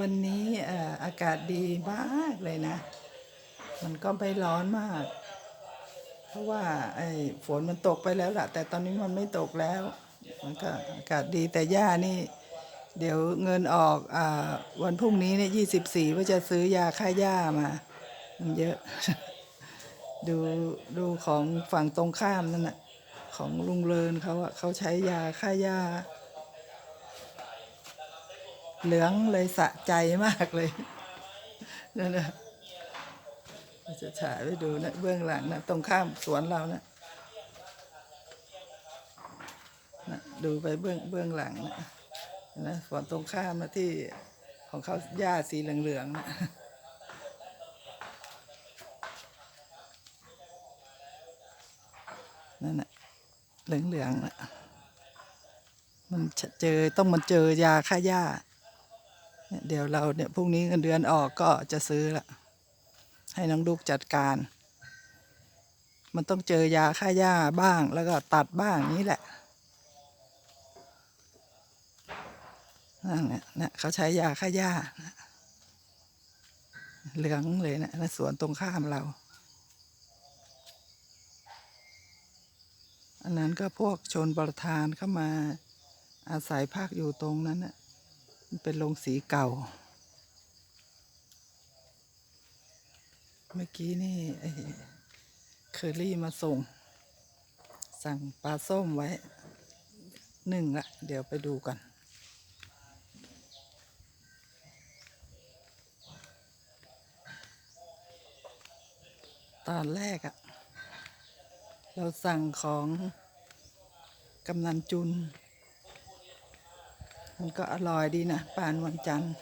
วันนี้อากาศดีมากเลยนะ มันก็ไม่ร้อนมาก เพราะว่าไอ้ฝนมันตกไปแล้วล่ะ แต่ตอนนี้มันไม่ตกแล้ว มันก็อากาศดีแต่ย่านี่ เดี๋ยวเงินออกอวันพรุ่งนี้เนี่ยยี่สิบสี่ว่าจะซื้อยาฆ่าหญ้ามา มันเยอะ ดูดูของฝั่งตรงข้ามนั่นน่ะ ของลุงเลินเขาอะเขาใช้ยาฆ่าหญ้า เหลืองเลยสะใจมากเลยนั่นนะจะฉายไปดูนะเบื้องหลังนะตรงข้ามสวนเรานะนะดูไปเบื้องเบื้องหลังนะนะสวนตรงข้ามนะที่ของเขาหญ้าสีเหลืองๆนะนั่นนะเหลืองๆนะมันเจอต้องมันเจอยาฆ่าหญ้า เดี๋ยวเราเนี่ยพรุ่งนี้เงินเดือนออกก็จะซื้อละให้น้องดุกจัดการ มันต้องเจอยาฆ่าหญ้าบ้างแล้วก็ตัดบ้างนี้แหละนั่นเนี่ยนะเขาใช้ยาฆ่าหญ้านะเหลืองเลยนะนะสวนตรงข้ามเรา อันนั้นก็พวกชนประทานเข้ามาอาศัยพักอยู่ตรงนั้นน่ะ เป็นโรงสีเก่า เมื่อกี้นี่ไอ้เคอรี่มาส่ง สั่งปลาส้มไว้หนึ่งละ เดี๋ยวไปดูกันตอนแรกอะเราสั่งของกำนันจุน มันก็อร่อยดีนะปานวันจันทร์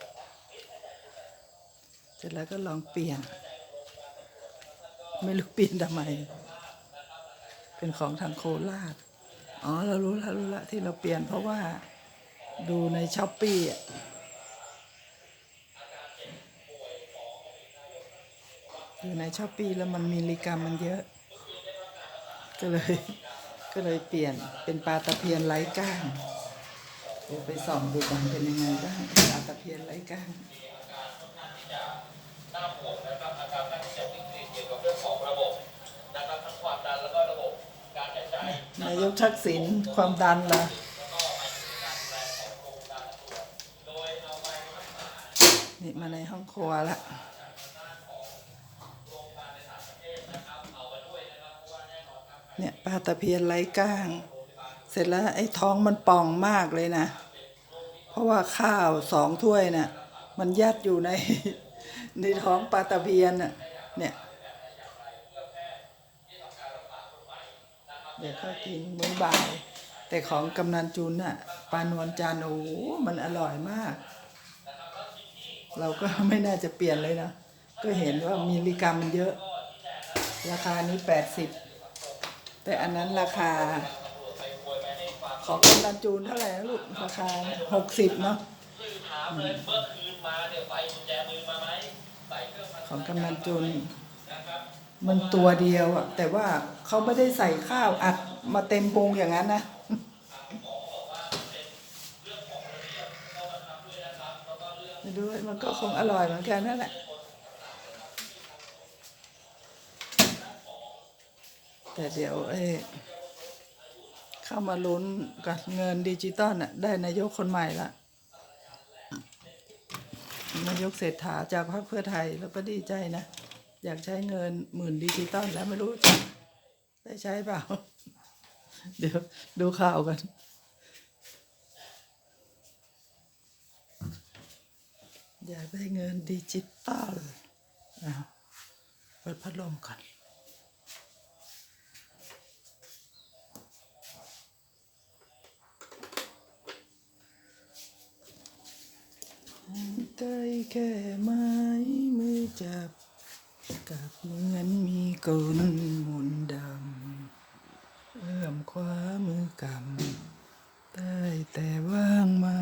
เสร็จแล้วก็ลองเปลี่ยน ไม่รู้เปลี่ยนทำไม เป็นของทางโคราชอ๋อเรารู้แล้วรู้ล้วที่เราเปลี่ยนเพราะว่าดูในช้อปปี้อะดูในช้อปปี้แล้วมันมีลิกรรมมันเยอะ ก็เลย ก็เลยเปลี่ยนเป็นปลาตะเพียนไร้ก้าง เดี๋ยวไปส่องดูกันเป็นยังไงบ้างปลาตะเพียนไร้ก้างน่าห่วงนะครับอาการการที่จะวิกฤตเกี่ยวกับเรื่องของระบบนะครับทั้งความดันแล้วก็ระบบการหายใจนายกทักษิณความดันละนี่มาในห้องครัวละเนี่ยปลาตะเพียนไร้ก้าง เสร็จแล้วไอ้ท้องมันป่องมากเลยนะ เพราะว่าข้าวสองถ้วยน่ะ มันยัดอยู่ในในท้องปลาตะเพียนน่ะ เนี่ยเดี๋ยวก็กินมื้อบ่าย แต่ของกำนันจุนน่ะปลานวลจันโอ้โหมันอร่อยมาก เราก็ไม่น่าจะเปลี่ยนเลยนะ ก็เห็นว่ามิลลิกรัมมันเยอะ ราคานี้แปดสิบแต่อันนั้นราคา ของกำนันจูนเท่าไหร่นะลูกราคาหกสิบเนาะถามเลยเมื่อคืนมาเนี่ยใส่กุญแจมือมาไหมใส่เครื่องพันของกำนันจุนมันตัวเดียวอะแต่ว่าเขาไม่ได้ใส่ข้าวอัดมาเต็มพุงอย่างนั้นนะไม่รู้มันก็คงอร่อยเหมือนกันนั่นแหละแต่เดี๋ยวเอ้ เข้ามาลุ้นกับเงินดิจิตอลน่ะได้นายกคนใหม่ละนายกเศรษฐาจากพรรคเพื่อไทยแล้วก็ดีใจนะ อยากใช้เงินหมื่นดิจิตอลแล้วไม่รู้จะได้ใช้เปล่า เดี๋ยวดูข่าวกันอยากได้เงินดิจิตอลอะเปิดพัดลมก่อน ใกล้ แค่ไม้มือจับกับเหมือนมีกลมนต์ดำเอื้อมคว้ามือกำได้แต่ว่างมา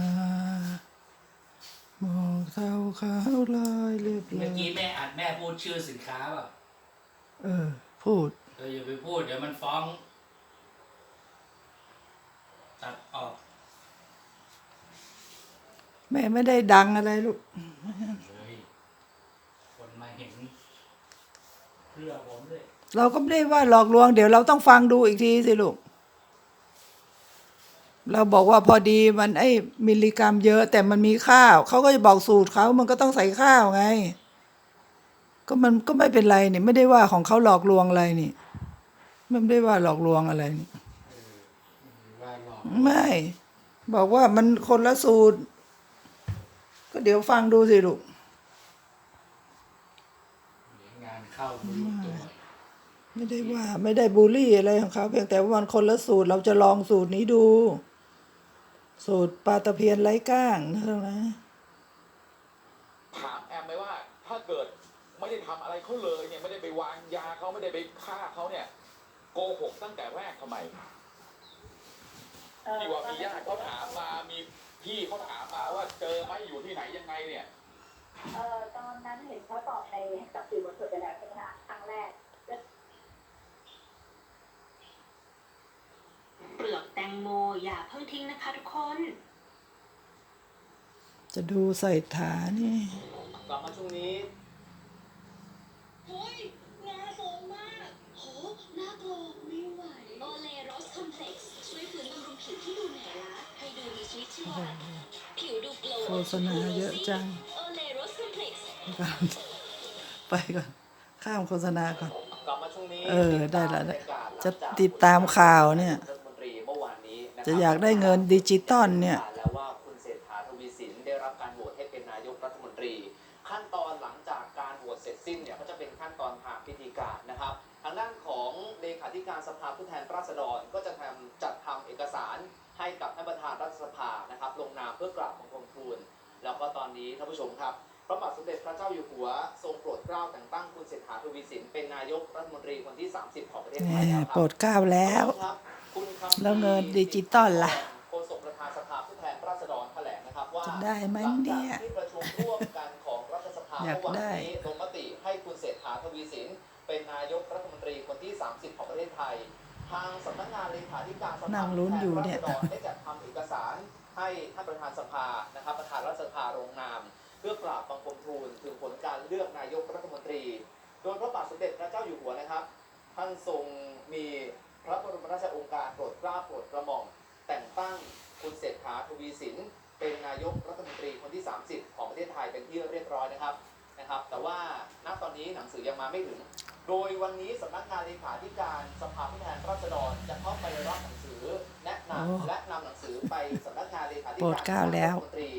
มองเท้าขาวลอยเรียบร้เมื่ออยกี้แม่อัดแม่พูดชื่อสินค้าเปล่ะเออ พูด เอออย่าไปพูดเดี๋ยวมันฟ้อง ตัดออก แม่ไม่ได้ดังอะไรลูก เราก็ไม่ได้ว่าหลอกลวง เดี๋ยวเราต้องฟังดูอีกทีสิลูก เราบอกว่าพอดีมันไอ้มิลลิกรัมเยอะ แต่มันมีข้าว เขาก็จะบอกสูตรเขามันก็ต้องใส่ข้าวไง ก็มันก็ไม่เป็นไรเนี่ยไม่ได้ว่าของเขาหลอกลวงอะไรนี่ไม่ได้ว่าหลอกลวงอะไรนี่ไม่ บอกว่ามันคนละสูตร ก็เดี๋ยวฟังดูสิลูกเดี๋ยวงานเข้าไม่รู้ตัวไม่ได้ว่า ไม่ได้บูลลี่อะไรของเขาเพียงแต่ว่ามันคนละสูตรเราจะลองสูตรนี้ดู สูตรปลาตะเพียนไร้ก้างนะลูกนะถามแอมไหมว่า ถ้าเกิดไม่ได้ทำอะไรเขาเลยเนี่ยไม่ได้ไปวางยาเขาไม่ได้ไปฆ่าเขาเนี่ย โกหกตั้งแต่แรกทำไมที่ว่ามีญาติเขาถามมามี พี่เขาถามมาว่าเจอไหมอยู่ที่ไหนยังไงเนี่ยเอ่อตอนนั้นเห็นเขาตอบในกับสื่อมวลชนไปแล้วใช่ไหมคะครั้งแรกเปลือกแตงโมอย่าเพิ่งทิ้งนะคะทุกคน จะดูใส่ฐานนี่กลับมาช่วงนี้ โกลว์โฆษณาเยอะจังโอเลโรสคอมเพล็กซ์ก่อนไปก่อน ข้ามโฆษณาก่อนกลับมาช่วงนี้เออ ได้ละติดตามบรรยากาศจะหลังจากติดตามข่าวเนี่ยรัฐมนตรีเมื่อวานนี้นครับจะอยากได้เงินดิจิตอลเนี่ย ธิการสภาผู้แทนราษฎรก็จะทำจัดทำเอกสารให้กับท่านประธานรัฐสภานะครับ ลงนามเพื่อกราบบังคมทูลแล้วก็ตอนนี้ท่านผู้ชมครับพระบาทสมเด็จพระเจ้าอยู่หัวทรงโปรดเกล้าแต่งตั้งคุณเศรษฐาทวีสินเป็นนายกรัฐมนตรีคนที่ 30 ของประเทศไทแหยมแล้วคโปรรับดเกล้าแล้วครับคุณคำแล้วเงินดิจิตอลล่ะโฆษกประธานสภาผู้แทนราษฎรแถลงนะครับว่าจะได้ไหมเนี่ยหลังจากที่ประชุมร่วมกันของรัฐสภาอยากเมื่อวานได้นี้ลงมติให้คุณเศรษฐาทวีสิน เป็นนายกรัฐมนตรีคนที่ 30 ของประเทศไทย ทางสำนักงานเลขาธิการสภานั่งลุ้นอยู่เนี่ย ผู้แทราษฎรได้จัดทำเอกสารให้ท่านประธานสภานะครับประธานรัฐสภาลงนาม เพื่อกราบบังคมทูลถึงผลการเลือกนายกรัฐมนตรี โดยพระบาทสมเด็จพระเจ้าอยู่หัวนะครับ ท่านทรงมีพระบรมราชโองการโปรดเกล้าโปรดกระหม่อมแต่งตั้งคุณเศรษฐาทวีสิน เป็นนายกรัฐมนตรีคนที่ 30 ของประเทศไทยเป็นที่เรียบร้อยนะครับนะครับ แต่ว่าณตอนนี้หนังสือยังมาไม่ถึง โดยวันนี้สำนักงานเลขาธิการสภาผู้แทนราษฎรจะเข้าไปรับหนังสือแนะนำและนำหนังสือไปสำนักงานเลขาธิการรัฐมนตรี